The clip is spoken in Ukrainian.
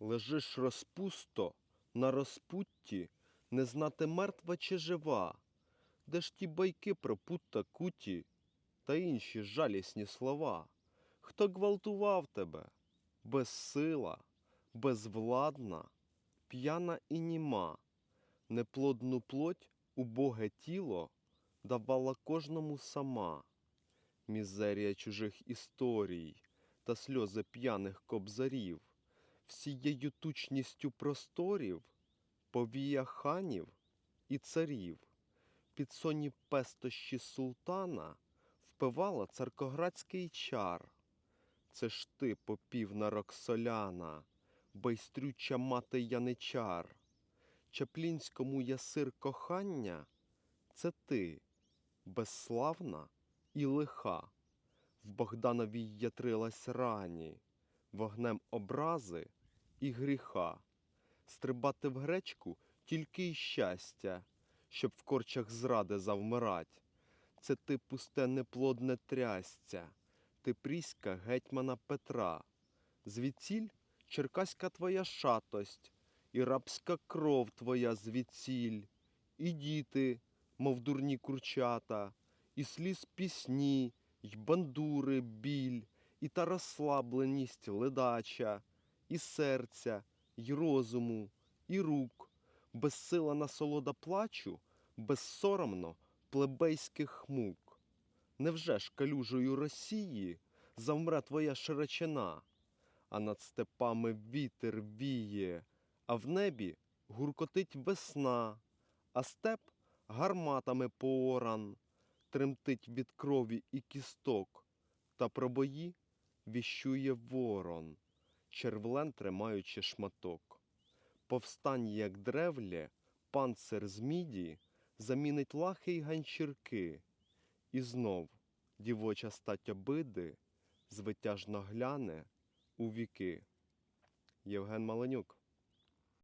Лежиш розпусто на розпутті, не знати мертва чи жива. Де ж ті байки про путта куті та інші жалісні слова? Хто гвалтував тебе? Безсила, безвладна, п'яна і німа, неплодну плоть, убоге тіло давала кожному сама. Мізерія чужих історій та сльози п'яних кобзарів, всією тучністю просторів, повія ханів і царів, під соні пестощі султана впивала царкоградський чар. Це ж ти, попівна Роксоляна, байстрюча мати яничар. Чаплінському ясир кохання це ти, безславна і лиха. В Богдановій ятрилась рані, вогнем образи і гріха. Стрибати в гречку тільки й щастя, щоб в корчах зради завмирать. Це ти пусте неплодне трясця, ти пріська гетьмана Петра. Звідсіль черкаська твоя шатость, і рабська кров твоя звідсіль, і діти, мов дурні курчата, і сліз пісні, й бандури біль, і та розслабленість ледача, і серця, й розуму, і рук, безсила насолода плачу, безсоромно плебейських мук. Невже ж калюжою Росії завмре твоя широчина, а над степами вітер віє, а в небі гуркотить весна, а степ гарматами пооран, тремтить від крові і кісток, та про бої віщує ворон, червлен тримаючи шматок. Повстань, як древлє, панцир з міді замінить лахи й ганчірки, і знов дівоча стать обиди звитяжно гляне у віки. Євген Маленюк